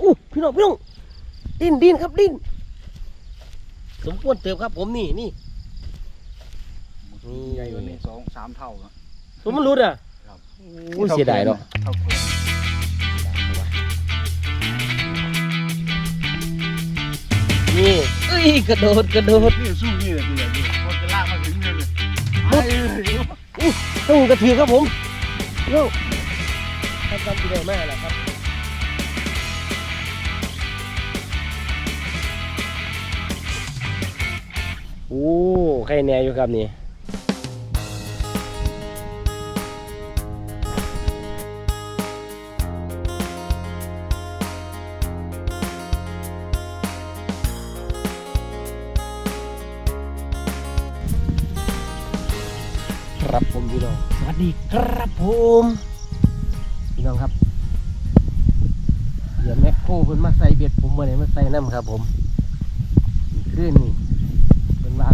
อู้พี่น้องพี่น้องดิ้นดิ้นครับดิ้นสมควรเติมครับผมนี่นี่ใหญ่กว่านี้สองสามเท่านะสมมันรุดอะครับโอ้ยเสียดายเนาะเท่าคนนี่เอ้ยกระโดดกระโดดนี่สู้นี่เลยตัวใหญ่ดิคนจะลากมาถึงเลยเลยไอ้เอ้ยต้องกระถือครับผมพี่น้องทำกำดีได้มากแหละครับ โอ้ใครแน่อยู่ครับนี่ครับผมพี่น้อง สวัสดีครับผม พี่น้องครับเดี๋ยวแมคโครเพิ่นมาใส่เบ็ดผมมาไหนมาใส่น้ำครับผมขึ้นนี่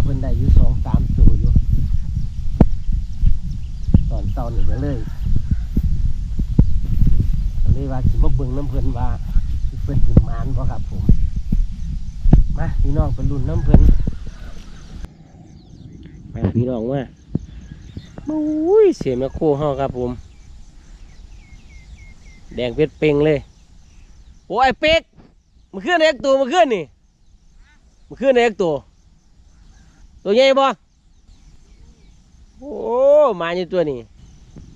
เพิ่นว่าเพิ่นได้อยู่สองสามตัวอยู่ ตอนเช้านี่ก็เลยเลยว่าสิมาเบิ่งน้ำเพิ่นว่าสิเพิ่นสิมานบ่ครับผม มาพี่น้องเป็นรุ่นน้ำเพิ่นมาพี่น้องว่าอุ้ยเสียงแมคโครเฮาครับผม แดงเพชรเป่งเลย โอ้ยไอเป็กมันขึ้นเอกตัวมันขึ้นนี่มันขึ้นเอกตัว ตัวใหญ่บ่โอ้มาอยู่ตัวนี้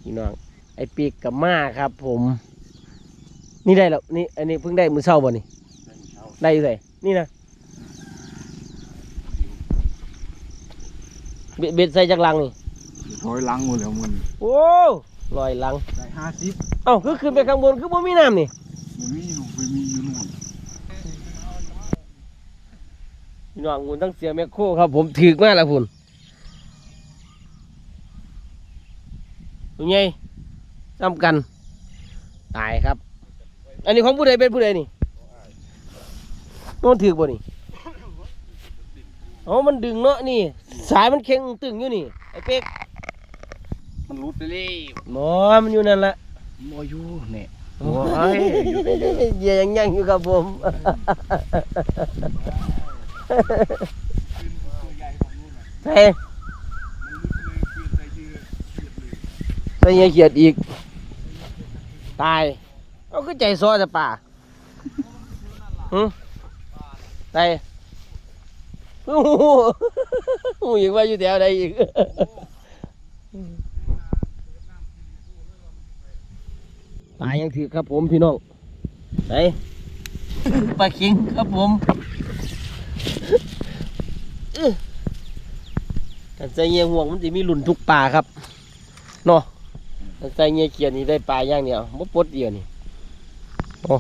พี่น้องไอ้ปีกกับมาครับ ผม นี่ได้แล้วนี่อันนี้เพิ่งได้มือเช้าบ่นี่ได้อยู่ไสนี่นะเบ็ดเบ็ดใส่จากลังนี่ถอยหลังหมดแล้วมันโอ้ลอยหลังได้ห้าสิบเอ้าคือขึ้นไปข้างบนคือบ่มีน้ำนี่มันมีอยู่ไปมีอยู่นู่น พี่น้องคุณทั้งเสียแมคโครครับ ผมถือมากแล้วพุ่นเป็นไงจำกัน ตายครับ อันนี้ของผู้ใดเป็นผู้ใดนี่มันถือบ่นี่อ๋อมันดึงเนาะนี่ สายมันเข็งตึงอยู่นี่ไอ้เป๊กมันรุดไปเลยหมอมันอยู่นั่นแหละมอยูเนี่ยโอ้ยเหยียยังยังอยู่ครับผม ใส่ใส่เงี้ยเขียดอีก ตายเอาก็ใจซอจะป่าฮึตายโอ้โหหูอีกว่าอยู่แถวใดอีกตายยังถือครับผมพี่น้องไหนปลาคิงครับผม กันใจเงียห่วงมันจะมีหลุนทุกปลาครับเนาะกันใจเงียเขียนนี่ได้ปลาอย่างเดียวบ่ปลดเดียวนี่โอ้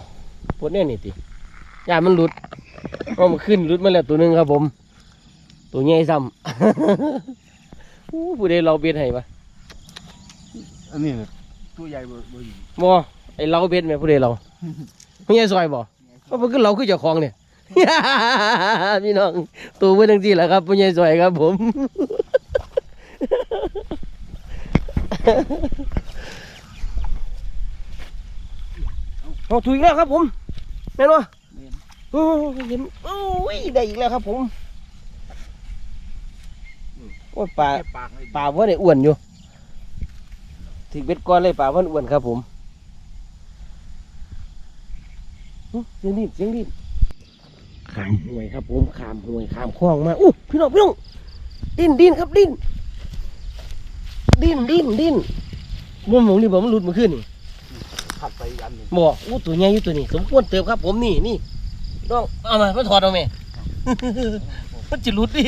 ปลดเนี่ยนี่ติย่ามันหลุดก็มันขึ้นหลุดมาแล้วตัวหนึงครับผม ตัวใหญ่ซ้ำอู้ผู้ใดเราเบ็ดให้ปะอันนี้ตัวใหญ่เบอร์เบอร์อยู่บ่ไอเราเบ็ดไหมผู้ใดเราไม่ใช่ซอยบ่ว่าเพิ่นคือเราคือเจ้าของเนี่ย พี่น้องตัวเพิ่นจังซี่แหละครับผู้ใหญ่ซอยครับผม เอาถูกอีกแล้วครับผมแม่นบ่โอ้ยเห็นโอ้ยได้อีกแล้วครับผมโอ้ยปลาปากเลยปลาว่าได้อ้วนอยู่ถึงเบ็ดก้อนเลยปลาว่าอ้วนครับผมเสียงดินเสียงดินขามห่วยครับผมขามห่วยขามคลองมาอู้พี่น้องพี่น้องดิ้นดิ้นครับดิ้นดิ้นดิ้นดิ้นมันหมองนี่บอกมันหลุดมาขึ้นนี่ขัดไปอีกอันหนึ่งบอกอู้ตัวใหญ่อยู่ตัวนี้ สมควรเติมครับ ผมนี่นี่น้องเอามามาถอดเอาไหมมันจะหลุดดิ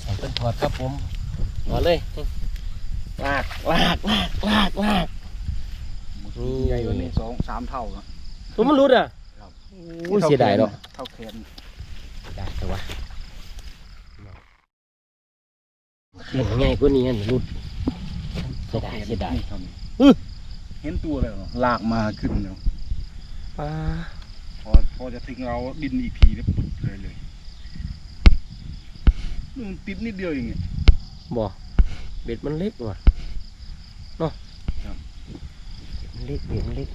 ใส่เป็นถอดครับผมถอดเลยลากลากลากลากลากใหญ่กว่านี้สองสามเท่านะตัวมันหลุดอะครับโอ้ยเสียดายเนาะ เท่าแขนได้แต่ว่าเห็นง่ายกว่านี้อันหลุดเสียดายเสียดายครับอื้อเห็นตัวแล้วเนอะลากมาขึ้นแล้วปลาพอพอจะถึงเราดินอีกทีแล้วปุ๊บเลยเลยนี่มันติดนิดเดียวเองเนี่ยบ่เบ็ดมันเล็กว่ะเนาะครับเบ็ดมันเล็กเบ็ดมันเล็ก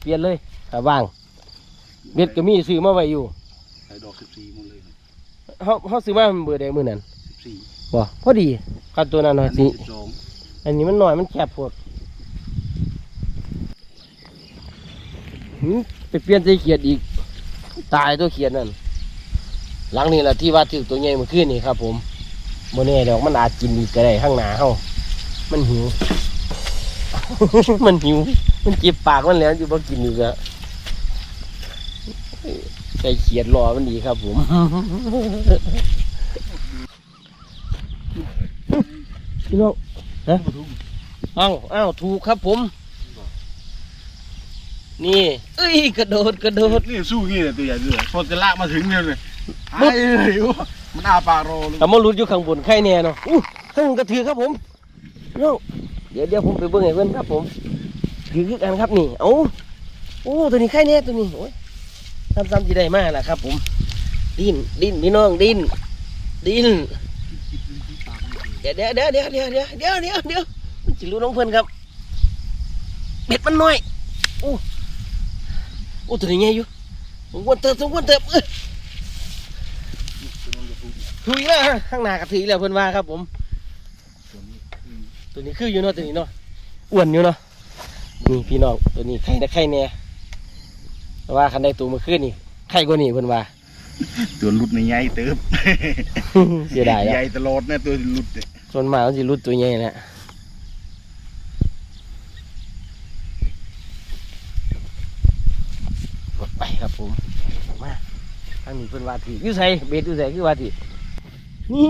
เปลี่ยนเลยถ้าว่าง เบ็ดก็มีซื้อมาไว้อยู่ ใส่ดอกสิบสี่หมดเลยเฮาเฮาซื้อมาเบอร์ใดมื้อนั้นสิบสี่บ่พอดีคันตัวนั้นอัเนาะนสินี้สิบสองอันนี้มันน้อยมันแคบโพดหืมไปเปลี่ยนใจเขียดอีก ตายตัวเขียดนั่นหลังนี้แหละที่ว่าถือตัวใหญ่เมื่อคืนนี่ครับ ผมโมเน่ดอกมันอาจกินอีกก็ได้ข้างหน้าเฮามันหิว มันหิว มันเจ็บปากมันแล้วอยู่บ่กินอีกอะ ใจเขียดรอมันดีครับผมพี่น้องฮะเอ้าเอ้าถูกครับผม นี่เอ้ยกระโดดกระโดดนี่สู้งี้เลยตัวใหญ่เลยพอจะลากมาถึงเนี่ยเลยไอ้เลยมันอาปากรอเลยแต่มาลุ้นอยู่ข้างบนไข่แน่เนาะอู้ข้างบนกระถือครับผมพี่น้องเดี๋ยวเดี๋ยวผมไปเบิ่งให้เพื่อนครับผมถือคือกันครับนี่ เอ้าโอ้ตัวนี้ไข่แน่ตัวนี้โอ้ย ซ้ำๆจีได้มากแหละครับ ผม ดิ้นดิ้นพี่น้องดิ้นดิ้นเดี๋ยวเดี๋ยวเดี๋ยวเดี๋ยวเดี๋ยวเดี๋ยวเดี๋ยวเดี๋ยวเดี๋ยวจิรู้น้องเพื่อนครับเบ็ดมันน้อยโอ้โอ้ตัวนี้ไงอยู่สมวรเติมสมวรเติมเอ้ยถุยแล้วข้างหน้ากระถือแล้วเพื่อนว่าครับ ผม ตัวนี้คืออยู่เนาะตัวนี้เนาะอ้วนอยู่เนาะนี่พี่น้องตัวนี้ไข่นะไข่แน่ แต่ว่าคันได้ตัวเมื่อคืนนี่ไข่กว่านี่เพื่อนว่า ตัวหลุดในใหญ่เติบเสียดายแล้วใหญ่ตลอดเนี่ยตัวหลุดเนี่ยส่วนมากมันจะรุดตัวใหญ่นะกดไปครับผม มาทางนี้เป็นวาทีอยู่ใส่เบ็ดอยู่ใส่คือวาทีนี่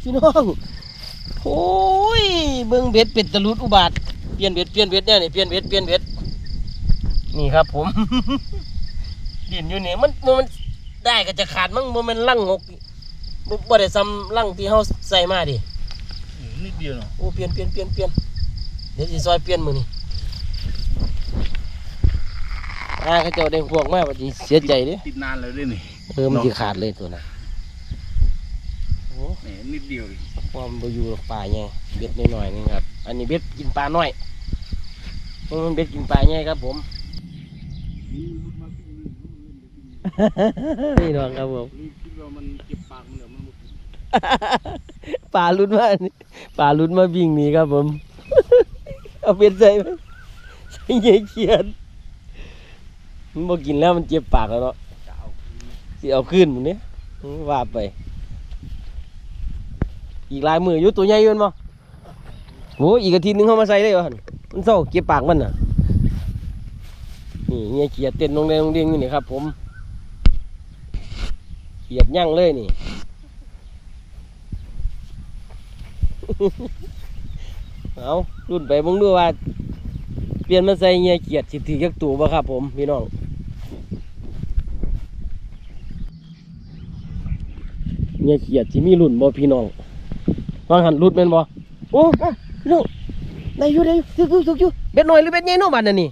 พี่น้องโอ้ยเบิ่งเบ็ดเป็ดตะลุดอุบาทเปลี่ยนเบ็ดเปลี่ยนเบ็ดเนี่ยนี่เปลี่ยนเบ็ดเปลี่ยนเบ็ด นี่ครับผม ดินอยู่นี่มันมันได้ก็จะขาดมั้งมันมันลั่งงกบ่บ่ได้ซ้ำลั่งที่เฮาใส่มาดินิดเดียวเนาะโอ้เปลี่ยนเปลี่ยนเปลี่ยนเปลี่ยนเดี๋ยวสิซอยเปลี่ยนมือนี่อ่าเขาเจ้าได้พวกมากวันนี้เสียใจเด้ติดนานเลยด้วยนี่เออมันสิขาดเลยตัวน่ะโอ้แหมนิดเดียวเองความนบ่อยู่หรอกป่าไงเบ็ดน้อยๆนี่ครับ อันนี้เบ็ดกินปลาน้อยมันเบ็ดกินปลาไงครับผม นี่น้องครับผมคิดว่ามันเจ็บปากมันเหรอมันหมดป่าลุ้นมานี่ป่าลุ้นมาวิ่งหนีครับผม เอาเป็นใส่ไหมใส่เงี้ยเขียนมันบอกกินแล้วมันเจ็บปากแล้วเนาะจะเอาคืนสิเอาขึ้นมึงเนี้ยว่าไป อีกหลายมืออยู่ตัวใหญ่อยืนบ่โอ้อีกอาทิตย์หนึงเขามาใส่ได้เหรอหั่นมันเศร้าเก็บปากมันน่ะ นี่เงี้ยเขียดเต้นลงแดงลงเด้งอยู่นี่ครับ ผมเขียดย่างเลยนี่ เอารุ่นไปมึงดูว่า เปลี่ยนมาใส่เงี้ยเขียดสิถือจักตัวบ่ครับ ผมพี่น้องเงี้ยเขียดสิมีรุ่นบ่พี่น้องวางหันรุ่นแม่นบ่โอ้พี่น้องได้อยู่ได้อยู่ถูกถูกอยู่เบ็ดน้อยหรือเบ็ดใหญ่เนาะบัดนั้นนี่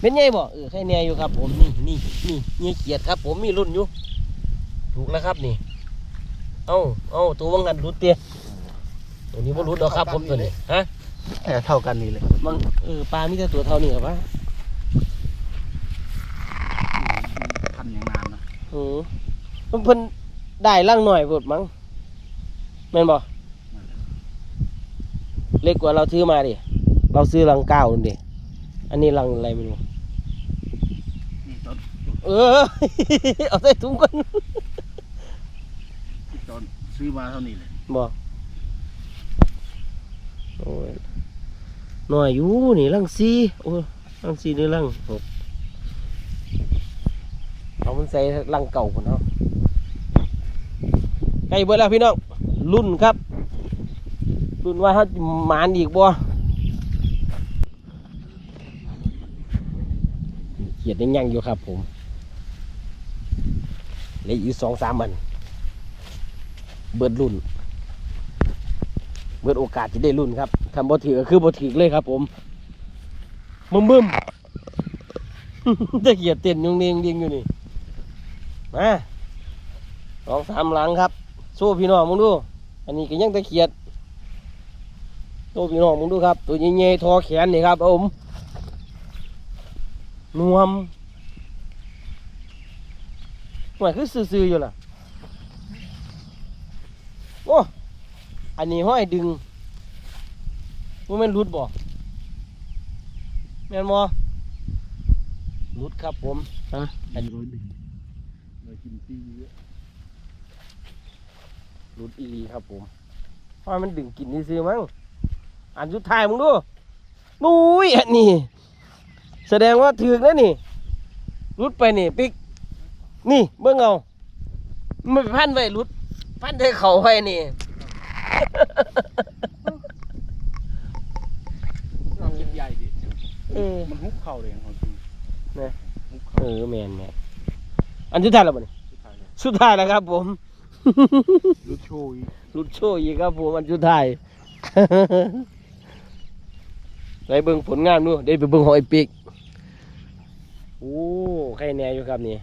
เบ็ดใหญ่บ่เออใช่แน่อยู่ครับ ผมนี่นี่นี่เงี้ยเขียดครับ ผมมีรุ่นอยู่ ถูกแล้วครับนี่ เอ้าเอ้าตัววางหันรุดเตี้ยตัวนี้บ่รุดดอกครับ ผมตัวนี้ฮะแค่เท่ากันนี่เลยมันเออปลามีแต่ตัวเท่านี้ครับวะพันอย่างนานนะอือมันเพิ่นได้ร่างหน่อยเพิ่นมั้งแม่นบ่เล็กกว่าเราซื้อมาดิ เราซื้อรังเก้านู่นดิ อันนี้รังอะไรไม่รู้นี่ตอน เออ เอาใส่ถุงก่อนตอนซื้อมาเท่านี้เลยบ่โอ้ยหน่อยอยู่นี่รังสี่โอ้ยรังสี่หรือรังหกเอามันใส่รังเก่าคนเอาใกล้เบิดแล้วพี่น้องรุ่นครับ รุ่นว่าเขาจะหมานอีกบ่เขียดยังยังอยู่ครับผม เหลืออีกสองสามมัน เบิดรุ่น เบิดโอกาสจะได้รุ่นครับคำบ่ถือก็คือบ่ถือเลยครับ ผมมึมบึ้มจะเขียดเต้นยงเนียงเดียงอยู่นี่มาสองสามหลังครับสู้พี่น้องมึงดู อันนี้ก็ยังตะเขียดสู้พี่น้องมึงดูครับ ตัวใหญ่ๆทอแขนนี่ครับผมนวม หน่วยคือซื่อๆอยู่ล่ะ โอ้ อันนี้ห้อยดึงว่าแม่นรุดบ่แม่นบ่รุดครับผมอะอันนี้ร้อยหนึ่งเรากินตีเยอะรุดอีหลีครับผมเพราะมันดึงกินนี่ซื้อๆมั้ง อันสุดท้ายมึงดูนุ้ยอันนี้ แสดงว่าถือกแล้วนี่รุดไปนี่ ปิ๊ก นี่เบิ่งเอามันไปพันไว้รุด พันได้เขาไว้นี่เรากินใหญ่ดิเออมันฮุบเข่าเลยของจริงนะฮุบเอเข่าอแมนแมนอันสุดท้ายแล้วบ่นี่สุดท้ายเลยสุดท้ายแล้วครับ ผมลูกโชยรุดโชว์อีกครับผมอันสุดท้ายไปเบิ่งผลงานดูได้ไปเบิ่งหอยปีกโอ้ใครแน่อยู่ครับนี่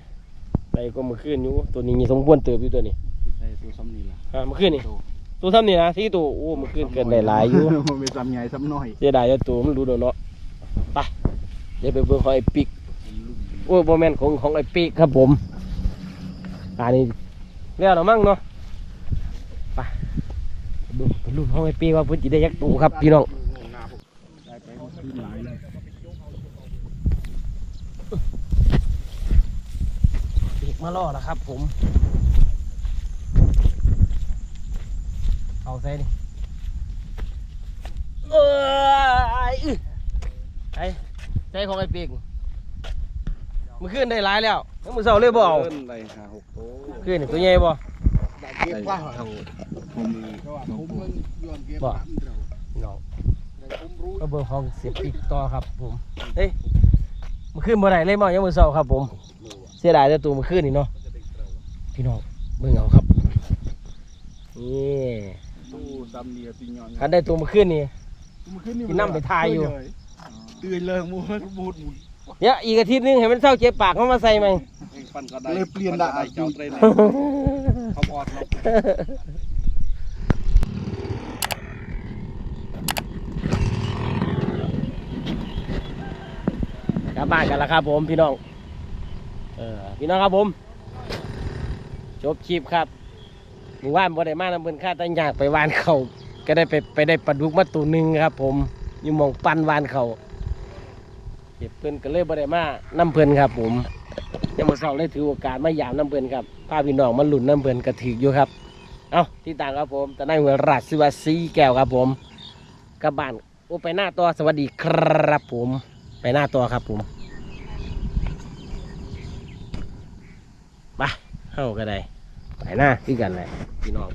ไปก็เมื่อคืนอยู่ตัวนี้มีสมควรเติบอยู่ตัวนี้ใส่ตัวซ้ำนี่ล่ะฮะเมื่อคืนนี่ตัวซ้ำนี่นะที่ตัวโอ้เมื่อคืนเกินได้หลายอยู่มันเป็นซ้ำใหญ่ซ้ำน้อยเสียดายเจ้าตัวมันรู้เดยวเนาะไปเดี๋ยวไปเบิ่งหอยปีกโอ้ยบ่แม่นของของไอ้ปีกครับผมอันนี้เรียกเรามั่งเนาะไปไปเบิ่งไปรุ่นห้องไอ้ปีกว่าเพิ่นสิได้ยักตัวครับพี่น้อง ได้ไป มันขึ้นหลายเลยปีกมาล่อแล้วครับผม เอาใส่นี่เอ้ยอื้อไอ้ใส่ของไอ้ปีกมันขึ้นได้หลายแล้วแล้วมือเสาเลยบ่เอาเอิ้นได้ห้าหกโตขึ้นนี่ตัวใหญ่บ่ได้เก็บว่าเท่าผมมีผมมันย้อนเก็บบ่น้ำเราพี่น้องได้ผมรู้ก็เบิ่งห้องเสียบปีกต่อครับผมเฮ้ยมันขึ้นบ่ได้เลยมั้งยังมือเสาครับผมเสียดายแต่ตัวมันขึ้นนี่เนาะพี่น้องเบิ่งเอาครับนี่ตู้ซ้ำเนี่ยตีย้อนคันได้ตัวมันขึ้นนี่มันขึ้นกินน้ำไปทายอยู่ตื่นเลยมูดมูดมูดเนี่ยอีกอาทิตย์หนึงให้มันเศร้าเจ็บปากเขามาใส่ไหมปั้นก็ได้เลยเปลี่ยนได้เจ้าเทรนเนอร์เขาบอกเรากลับบ้านกันแล้วครับผมพี่น้อง เออพี่น้องครับผม จบคลิปครับหมู่บ้านบ่ได้มาน้ำเบิ่นค่าตั้งยากไปวานเขาก็ได้ไปไปได้ปลาดุกมาตัวหนึ่งครับ ผมอยู่หมองปันวานเขาเก็บเพิ่นก็เลยบ่ได้มาน้ำเพิ่นครับ ผมยังมาเสาร์เลยถือโอกาสมายามน้ำเพิ่นครับพาพี่น้องมาหลุนน้ำเพิ่นกระถืออยู่ครับ เอาที่ต่างครับผมแตะไนหัวราชสิวาสีแก้วครับ ผมกลับบานโอ้ไปหน้าตัวสวัสดีครับผม ไปหน้าตัวครับผมไป เข้าก็ได้ไปหน้าที่กันเลยพี่น้อง